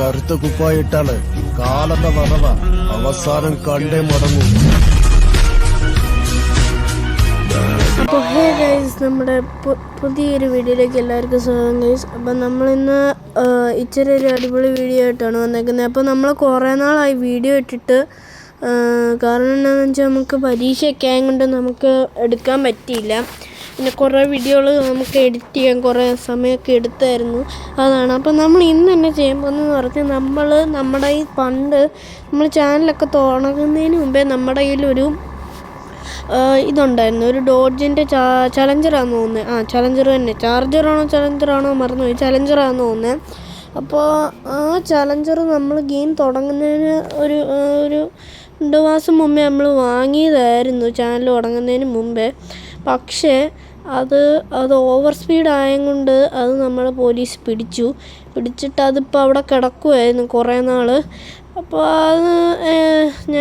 കറുത്ത കുപ്പായിട്ടാണ് കാലെന്ന വറവ അവസാനം കണ്ടേ മടങ്ങും. അപ്പോൾ ഹേ ഗൈസ് നമ്മുടെ പുതിയൊരു വീഡിയോയിലേക്ക് എല്ലാവർക്കും സ്വാഗതം ഗൈസ്. അപ്പം നമ്മളിന്ന് ഇച്ചിരി ഒരു അടിപൊളി വീഡിയോ ആയിട്ടാണ് വന്നേക്കുന്നത്. അപ്പോൾ നമ്മൾ കുറേ നാളായി വീഡിയോ ഇട്ടിട്ട് കാരണം എന്താണെന്ന് വെച്ചാൽ നമുക്ക് പരീക്ഷയൊക്കെ ആയതുകൊണ്ട് നമുക്ക് എടുക്കാൻ പറ്റിയില്ല. പിന്നെ കുറേ വീഡിയോകൾ നമുക്ക് എഡിറ്റ് ചെയ്യാൻ കുറേ സമയമൊക്കെ എടുത്തായിരുന്നു. അതാണ്. അപ്പോൾ നമ്മൾ ഇന്ന് തന്നെ ചെയ്യാൻ പോകുന്നതെന്ന് പറഞ്ഞാൽ നമ്മൾ നമ്മുടെ ഈ പണ്ട് നമ്മൾ ചാനലൊക്കെ തുടങ്ങുന്നതിന് മുമ്പേ നമ്മുടെ കയ്യിലൊരു ഇതുണ്ടായിരുന്നു. ഒരു ഡോഡ്ജിന്റെ ചാ ചലഞ്ചറാന്ന് തോന്നുന്നത്. ആ ചലഞ്ചർ തന്നെ. ചാർജറാണോ ചലഞ്ചറാണോ മറന്നുപോയി. ചലഞ്ചറാന്ന് തോന്നുന്നത്. അപ്പോൾ ആ ചലഞ്ചർ നമ്മൾ ഗെയിം തുടങ്ങുന്നതിന് ഒരു ഒരു രണ്ട് മാസം മുമ്പേ നമ്മൾ വാങ്ങിയതായിരുന്നു ചാനൽ തുടങ്ങുന്നതിന് മുമ്പേ. പക്ഷേ അത് അത് ഓവർ സ്പീഡ് ആയതുകൊണ്ട് അത് നമ്മൾ പോലീസ് പിടിച്ചു. പിടിച്ചിട്ട് അതിപ്പോൾ അവിടെ കിടക്കുമായിരുന്നു കുറേ നാൾ അപ്പോൾ അത്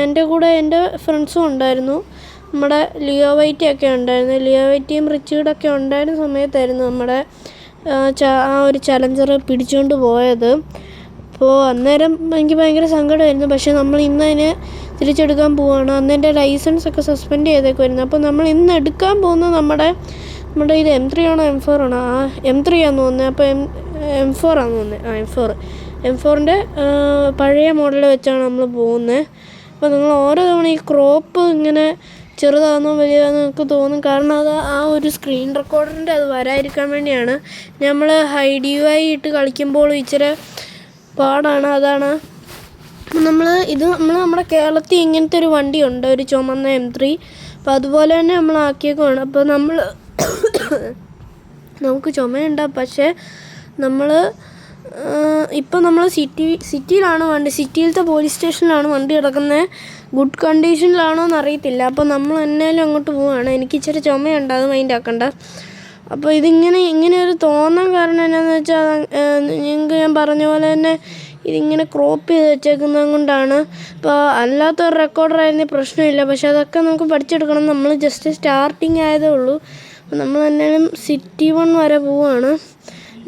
എന്റെ കൂടെ എന്റെ ഫ്രണ്ട്സും ഉണ്ടായിരുന്നു. നമ്മുടെ ലിയോ വൈറ്റി ഒക്കെ ഉണ്ടായിരുന്നു. ലിയോ വൈറ്റിയും റിച്ചീഡൊക്കെ ഉണ്ടായിരുന്ന സമയത്തായിരുന്നു നമ്മുടെ ആ, ഒരു ചലഞ്ചർ പിടിച്ചുകൊണ്ട് പോയത്. അപ്പോൾ അന്നേരം എനിക്ക് ഭയങ്കര സങ്കടമായിരുന്നു. പക്ഷേ നമ്മൾ ഇന്ന് അതിനെ തിരിച്ചെടുക്കാൻ പോവുകയാണ് അന്ന് എന്റെ ലൈസൻസ് ഒക്കെ സസ്പെൻഡ് ചെയ്തേക്കുമായിരുന്നു അപ്പോൾ നമ്മൾ ഇന്ന് എടുക്കാൻ പോകുന്ന നമ്മുടെ നമ്മുടെ ഇത് എം ത്രീ ആണോ എം ഫോർ ആണോ? ആ എം ത്രീ ആണെന്ന് തോന്നുന്നത് അപ്പോൾ എം എം ഫോർ ആണെന്ന് തോന്നുന്നത് ആ എം ഫോർ എം ഫോറിന്റെ പഴയ മോഡൽ വെച്ചാണ് നമ്മൾ പോകുന്നത് അപ്പോൾ നിങ്ങൾ ഓരോ തവണ ഈ ക്രോപ്പ് ഇങ്ങനെ ചെറുതാണെന്നോ വലിയതാണെന്നോ നമുക്ക് തോന്നും. കാരണം അത് ആ ഒരു സ്ക്രീൻ റെക്കോർഡറിന്റെ അത് വരാതിരിക്കാൻ വേണ്ടിയാണ് നമ്മൾ ഹൈ ഡി വൈ ഇട്ട് കളിക്കുമ്പോൾ ഇച്ചിരി പാടാണ് അതാണ്. നമ്മൾ ഇത് നമ്മൾ നമ്മുടെ കേരളത്തിൽ ഇങ്ങനത്തെ ഒരു വണ്ടിയുണ്ട് ഒരു ചുമന്ന എം ത്രീ അപ്പോൾ അതുപോലെ തന്നെ നമ്മൾ ആക്കിയേക്കുവാണ്. അപ്പോൾ നമ്മൾ നമുക്ക് ചുമയുണ്ട പക്ഷേ നമ്മൾ ഇപ്പം നമ്മൾ സിറ്റി സിറ്റിയിലാണ് വണ്ടി സിറ്റിയിലത്തെ പോലീസ് സ്റ്റേഷനിലാണ് വണ്ടി കിടക്കുന്നത് ഗുഡ് കണ്ടീഷനിലാണോ എന്ന് അറിയത്തില്ല. അപ്പോൾ നമ്മൾ എന്നാലും അങ്ങോട്ട് പോവുകയാണ് എനിക്ക് ഇച്ചിരി ചുമയുണ്ട് അത് മൈൻഡ് ആക്കണ്ട. അപ്പോൾ ഇതിങ്ങനെ ഇങ്ങനെ ഒരു തോന്നാൻ കാരണം എന്നാന്ന് വെച്ചാൽ നിങ്ങൾക്ക് ഞാൻ പറഞ്ഞ പോലെ തന്നെ ഇതിങ്ങനെ ക്രോപ്പ് ചെയ്ത് വെച്ചേക്കുന്നത് കൊണ്ടാണ്. ഇപ്പോൾ അല്ലാത്തൊരു റെക്കോർഡറായിരുന്നെങ്കിൽ റെക്കോർഡറായിരുന്നെ പ്രശ്നമില്ല. പക്ഷേ അതൊക്കെ നമുക്ക് പഠിച്ചെടുക്കണം. നമ്മൾ ജസ്റ്റ് സ്റ്റാർട്ടിങ് ആയതേ ഉള്ളൂ. അപ്പോൾ നമ്മൾ എന്തായാലും സിറ്റി വൺ വരെ പോവാണ്.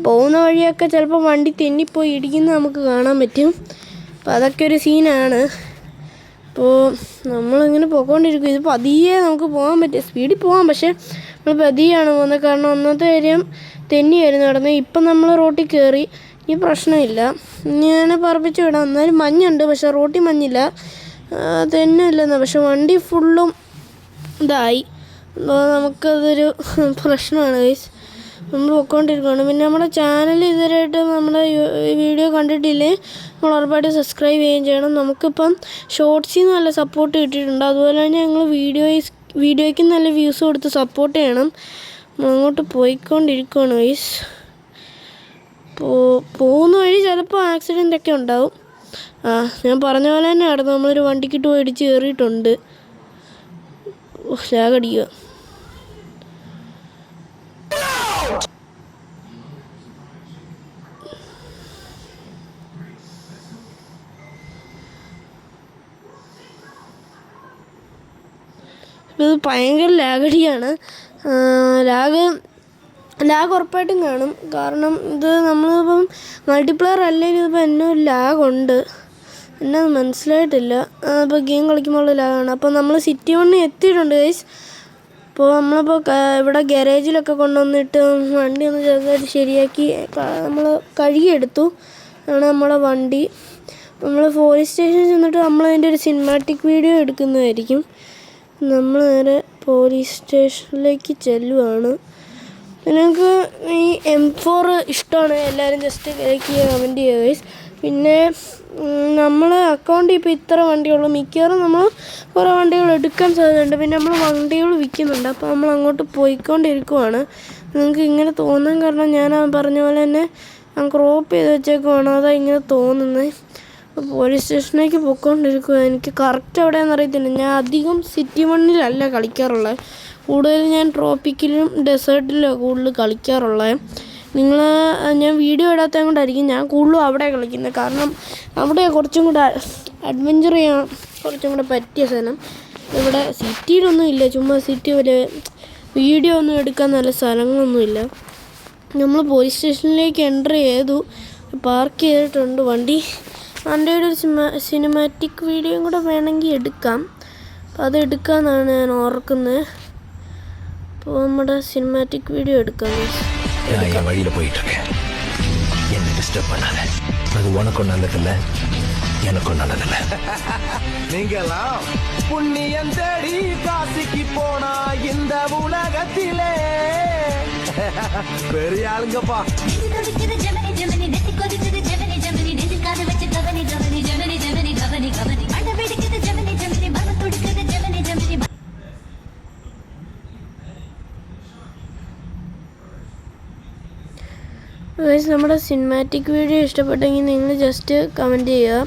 പോകുന്ന വഴിയൊക്കെ ചിലപ്പോൾ വണ്ടി തെന്നിപ്പോയി ഇടിക്കുന്നത് നമുക്ക് കാണാൻ പറ്റും. അപ്പോൾ അതൊക്കെ ഒരു സീനാണ് അപ്പോൾ നമ്മളിങ്ങനെ പോയിക്കൊണ്ടിരിക്കും. ഇത് പതിയെ നമുക്ക് പോകാൻ പറ്റും. സ്പീഡിൽ പോകാം. പക്ഷേ നമ്മൾ പതിയാണ് പോകുന്നത്. കാരണം ഒന്നാമത്തെ കാര്യം തെന്നിയായിരുന്നു നടന്ന് ഇപ്പം നമ്മൾ റോട്ടിൽ കയറി ഈ പ്രശ്നമില്ല. ഞാൻ പറപ്പിച്ച് വിടാം. എന്നാലും മഞ്ഞുണ്ട്. പക്ഷേ റോട്ടിൽ മഞ്ഞില്ല. തെന്നില്ലെന്നാ പക്ഷെ വണ്ടി ഫുള്ളും ഇതായി. നമുക്കതൊരു പ്രശ്നമാണ് ഗൈസ് നമ്മൾ പോയിക്കൊണ്ടിരിക്കുകയാണ് പിന്നെ നമ്മുടെ ചാനൽ ഇതുവരെയായിട്ട് നമ്മുടെ വീഡിയോ കണ്ടിട്ടില്ലേ? നമ്മൾ ഉറപ്പായിട്ട് സബ്സ്ക്രൈബ് ചെയ്യുകയും ചെയ്യണം. നമുക്കിപ്പം ഷോർട്സിൽ നിന്ന് നല്ല സപ്പോർട്ട് കിട്ടിയിട്ടുണ്ട്. അതുപോലെ തന്നെ ഞങ്ങൾ വീഡിയോ വീഡിയോയ്ക്ക് നല്ല വ്യൂസ് കൊടുത്ത് സപ്പോർട്ട് ചെയ്യണം. അങ്ങോട്ട് പോയിക്കൊണ്ടിരിക്കുകയാണ് ഗൈസ് പോ പോകുന്ന വഴി ചിലപ്പോൾ ആക്സിഡന്റ് ഒക്കെ ഉണ്ടാവും. ആ ഞാൻ പറഞ്ഞ പോലെ തന്നെ ആയിരുന്നു നമ്മളൊരു വണ്ടിക്കിട്ട് പോയി ഇടിച്ച് കയറിയിട്ടുണ്ട്. ലാഗടിക്കുക ഇത് ഭയങ്കര ലാഗടിയാണ്. ലാഗ് ലാഗ് ഉറപ്പായിട്ടും കാണും. കാരണം ഇത് നമ്മളിപ്പം മൾട്ടിപ്ലെയർ അല്ലെങ്കിൽ ഇതിപ്പോൾ എന്നോ ലാഗുണ്ട്. എന്നെ അത് മനസ്സിലായിട്ടില്ല അപ്പോൾ ഗെയിം കളിക്കുമ്പോൾ ലാഗാണ്. അപ്പോൾ നമ്മൾ സിറ്റി വണ്ണിൽ എത്തിയിട്ടുണ്ട് ഗൈസ് അപ്പോൾ നമ്മളിപ്പോൾ ഇവിടെ ഗാരേജിലൊക്കെ കൊണ്ടുവന്നിട്ട് വണ്ടി ഒന്ന് ചെറുതായിട്ട് ശരിയാക്കി നമ്മൾ കഴുകിയെടുത്തു. ആണ് നമ്മളെ വണ്ടി. നമ്മൾ പോലീസ് സ്റ്റേഷനിൽ ചെന്നിട്ട് നമ്മൾ അതിന്റെ ഒരു സിനിമാറ്റിക് വീഡിയോ എടുക്കുന്നതായിരിക്കും. നമ്മൾ നേരെ പോലീസ് സ്റ്റേഷനിലേക്ക് ചെല്ലുവാണ്. നിങ്ങൾക്ക് ഈ എം ഫോർ ഇഷ്ടമാണ്? എല്ലാവരും ജസ്റ്റ് ലൈക്ക് ചെയ്യുക കമന്റ് ചെയ്യുക guys. പിന്നെ നമ്മൾ അക്കൗണ്ടിൽ ഇപ്പോൾ ഇത്ര വണ്ടിയുള്ളൂ. മിക്കവാറും നമ്മൾ കുറേ വണ്ടികൾ എടുക്കാൻ സാധ്യതയുണ്ട്. പിന്നെ നമ്മൾ വണ്ടികൾ വിൽക്കുന്നുണ്ട്. അപ്പോൾ നമ്മൾ അങ്ങോട്ട് പോയിക്കൊണ്ടിരിക്കുവാണ്. നിങ്ങൾക്ക് ഇങ്ങനെ തോന്നാൻ കാരണം ഞാൻ പറഞ്ഞ പോലെ തന്നെ ഞാൻ ക്രോപ്പ് ചെയ്ത് വെച്ചേക്കുവാണ്. അതാ ഇങ്ങനെ തോന്നുന്നത് പോലീസ് സ്റ്റേഷനിലേക്ക് പോയിക്കൊണ്ടിരിക്കുക എനിക്ക് കറക്റ്റ് എവിടെയാണെന്ന് അറിയത്തില്ല. ഞാൻ അധികം സിറ്റി മണ്ണിലല്ല കളിക്കാറുള്ളത് കൂടുതൽ ഞാൻ ട്രോപ്പിക്കിലും ഡെസേർട്ടിലും കൂടുതൽ കളിക്കാറുള്ളത് നിങ്ങൾ ഞാൻ വീഡിയോ ഇടാത്തത് കൊണ്ടായിരിക്കും ഞാൻ കൂടുതലും അവിടെ കളിക്കുന്നത്. കാരണം അവിടെ കുറച്ചും കൂടെ അഡ്വഞ്ചർ ചെയ്യാൻ കുറച്ചും കൂടെ പറ്റിയ സ്ഥലം ഇവിടെ സിറ്റിയിലൊന്നും ഇല്ല. ചുമ്മാ സിറ്റി ഒരു വീഡിയോ ഒന്നും എടുക്കാൻ നല്ല സ്ഥലങ്ങളൊന്നുമില്ല നമ്മൾ പോലീസ് സ്റ്റേഷനിലേക്ക് എന്റർ ചെയ്തു. പാർക്ക് ചെയ്തിട്ടുണ്ട്. വണ്ടി വണ്ടിയുടെ ഒരു സിനിമ സിനിമാറ്റിക് വീഡിയോയും കൂടെ വേണമെങ്കിൽ എടുക്കാം. അപ്പോൾ അത് എടുക്കാമെന്നാണ് ഞാൻ ഓർക്കുന്നത്. അപ്പോൾ നമ്മുടെ സിനിമാറ്റിക് വീഡിയോ എടുക്കാം. நான் என் வழியில போயிட்டு இருக்கேன் என்ன டிஸ்டர்ப் பண்ணாத. அது உனக்கும் நல்லதில்ல எனக்கும் நல்லதில்ல. நீங்களாம் புண்ணியம் தேடி காசிக்கு போனா இந்த உலகத்திலே. பெரிய ஆளுங்கப்பா. ഗൈസ് നമ്മുടെ സിനിമാറ്റിക് വീഡിയോ ഇഷ്ടപ്പെട്ടെങ്കിൽ നിങ്ങൾ ജസ്റ്റ് കമന്റ് ചെയ്യുക.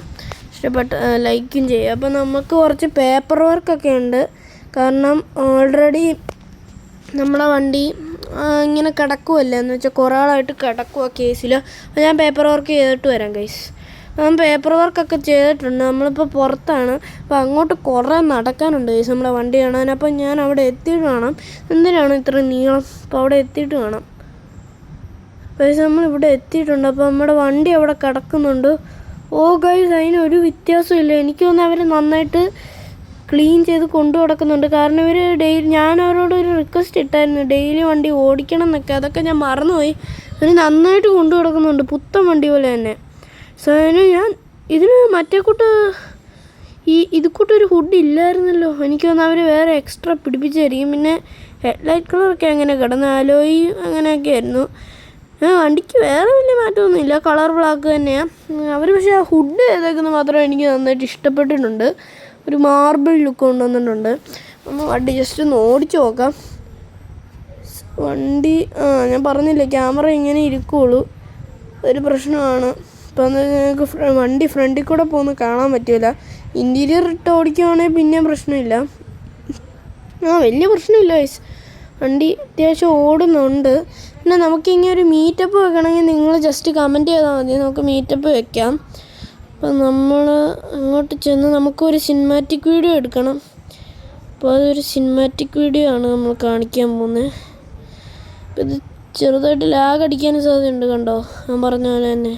ഇഷ്ടപ്പെട്ട ലൈക്കും ചെയ്യുക. അപ്പോൾ നമുക്ക് കുറച്ച് പേപ്പർ വർക്കൊക്കെ ഉണ്ട്. കാരണം ഓൾറെഡി നമ്മളെ വണ്ടി ഇങ്ങനെ കിടക്കുമല്ലേ എന്ന് വെച്ചാൽ കുറേ ആളായിട്ട് കിടക്കുക കേസിൽ അപ്പോൾ ഞാൻ പേപ്പർ വർക്ക് ചെയ്തിട്ട് വരാം ഗൈസ് ഞാൻ പേപ്പർ വർക്കൊക്കെ ചെയ്തിട്ടുണ്ട്. നമ്മളിപ്പോൾ പുറത്താണ്. അപ്പോൾ അങ്ങോട്ട് കുറേ നടക്കാനുണ്ട് ഗൈസ് നമ്മളെ വണ്ടി കാണാൻ. അപ്പോൾ ഞാൻ അവിടെ എത്തിയിട്ട് കാണാം എന്തിനാണ് ഇത്ര നീളം? അപ്പോൾ അവിടെ എത്തിയിട്ട് കാണാം ഗൈസ് നമ്മൾ ഇവിടെ എത്തിയിട്ടുണ്ട്. അപ്പോൾ നമ്മുടെ വണ്ടി അവിടെ കിടക്കുന്നുണ്ട്. ഓ ഗൈസ് അതിന് ഒരു വ്യത്യാസമില്ല എനിക്ക് തോന്നുന്നു അവർ നന്നായിട്ട് ക്ലീൻ ചെയ്ത് കൊണ്ടു നടക്കുന്നുണ്ട്. കാരണം ഇവർ ഡെയിലി ഞാൻ അവരോട് ഒരു റിക്വസ്റ്റ് ഇട്ടായിരുന്നു. ഡെയിലി വണ്ടി ഓടിക്കണം എന്നൊക്കെ. അതൊക്കെ ഞാൻ മറന്നുപോയി. ഇവർ നന്നായിട്ട് കൊണ്ടു നടക്കുന്നുണ്ട്. പുത്തൻ വണ്ടി പോലെ തന്നെ. സോ അതിന് ഞാൻ ഇതിന് മറ്റേ കൂട്ട് ഈ ഇത് കൂട്ടൊരു ഹുഡ് ഇല്ലായിരുന്നല്ലോ. എനിക്ക് തോന്നുന്നു അവർ വേറെ എക്സ്ട്രാ പിടിപ്പിച്ചായിരിക്കും. പിന്നെ ഹെഡ് ഹെഡ്ലൈറ്റ് കളറൊക്കെ അങ്ങനെ കിടന്ന് അലോയി അങ്ങനെയൊക്കെ ആയിരുന്നു. വണ്ടിക്ക് വേറെ വലിയ മാറ്റമൊന്നുമില്ല. കളർ ബ്ലാക്ക് തന്നെയാണ് അവർ പക്ഷേ ആ ഹുഡ് ചെയ്തേക്കുന്നത് മാത്രം എനിക്ക് നന്നായിട്ട് ഇഷ്ടപ്പെട്ടിട്ടുണ്ട്. ഒരു മാർബിൾ ലുക്ക് കൊണ്ടുവന്നിട്ടുണ്ട്. ഒന്ന് വണ്ടി ജസ്റ്റ് ഒന്ന് ഓടിച്ചു നോക്കാം. വണ്ടി ആ ഞാൻ പറഞ്ഞില്ല ക്യാമറ ഇങ്ങനെ ഇരിക്കുള്ളൂ. ഒരു പ്രശ്നമാണ്. ഇപ്പം നിങ്ങൾക്ക് വണ്ടി ഫ്രണ്ടിൽ കൂടെ പോകുന്ന കാണാൻ പറ്റില്ല. ഇന്റീരിയർ ഇട്ട് ഓടിക്കുവാണെങ്കിൽ പിന്നെയും പ്രശ്നമില്ല. ആ വലിയ പ്രശ്നമില്ല വയസ്സ് വണ്ടി അത്യാവശ്യം ഓടുന്നുണ്ട്. പിന്നെ നമുക്ക് ഇങ്ങനെ ഒരു മീറ്റപ്പ് വെക്കണമെങ്കിൽ നിങ്ങൾ ജസ്റ്റ് കമന്റ് ചെയ്താൽ മതി. നമുക്ക് മീറ്റപ്പ് വെക്കാം. അപ്പം നമ്മൾ അങ്ങോട്ട് ചെന്ന് നമുക്കൊരു സിനിമാറ്റിക് വീഡിയോ എടുക്കണം. അപ്പോൾ അതൊരു സിനിമാറ്റിക് വീഡിയോ ആണ് നമ്മൾ കാണിക്കാൻ പോകുന്നത് അപ്പം ഇത് ചെറുതായിട്ട് ലാഗ് അടിക്കാനും സാധ്യതയുണ്ട് കണ്ടോ? ഞാൻ പറഞ്ഞ പോലെ തന്നെ.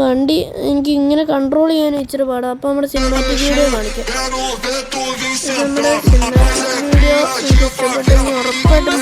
വണ്ടി എനിക്ക് ഇങ്ങനെ കൺട്രോൾ ചെയ്യാൻ ഇച്ചിരി പാടാം. അപ്പോൾ നമ്മുടെ സിനിമാറ്റിക് വീഡിയോ കാണിക്കാം. നമ്മുടെ സിനിമാറ്റിക് വീഡിയോ നിങ്ങൾക്ക് ഇഷ്ടപ്പെട്ടെങ്കിൽ ഉറപ്പായിട്ടും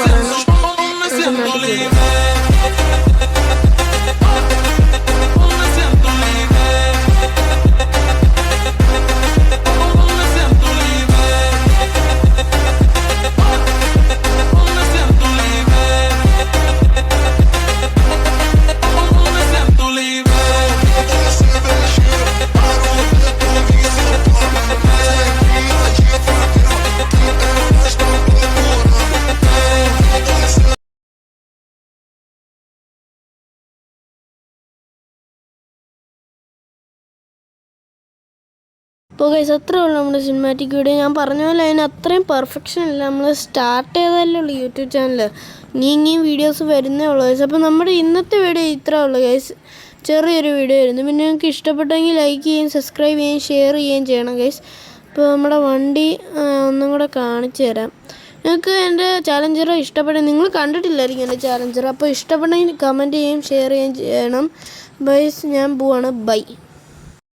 അപ്പോൾ ഗൈസ് അത്രേ ഉള്ളൂ നമ്മുടെ സിനിമാറ്റിക് വീഡിയോ ഞാൻ പറഞ്ഞ പോലെ അതിന് അത്രയും പെർഫെക്ഷൻ ഇല്ല. നമ്മൾ സ്റ്റാർട്ട് ചെയ്തതല്ലേ ഉള്ളൂ യൂട്യൂബ് ചാനൽ ഇനി ഇനിയും വീഡിയോസ് വരുന്നേ ഉള്ളൂ ഗൈസ് അപ്പോൾ നമ്മുടെ ഇന്നത്തെ വീഡിയോ ഇത്രേ ഉള്ളൂ ഗൈസ് ചെറിയൊരു വീഡിയോ ആയിരുന്നു. പിന്നെ നിങ്ങൾക്ക് ഇഷ്ടപ്പെട്ടെങ്കിൽ ലൈക്ക് ചെയ്യുകയും സബ്സ്ക്രൈബ് ചെയ്യുകയും ഷെയർ ചെയ്യുകയും ചെയ്യണം ഗൈസ് അപ്പോൾ നമ്മുടെ വണ്ടി ഒന്നും കൂടെ കാണിച്ചു തരാം. നിങ്ങൾക്ക് എന്റെ ചാലഞ്ചർ ഇഷ്ടപ്പെട്ട നിങ്ങൾ കണ്ടിട്ടില്ലായിരിക്കും എന്റെ ചാലഞ്ചർ അപ്പോൾ ഇഷ്ടപ്പെട്ടെങ്കിൽ കമന്റ് ചെയ്യുകയും ഷെയർ ചെയ്യുകയും ചെയ്യണം. ബൈസ് ഞാൻ പോവാണ്. ബൈ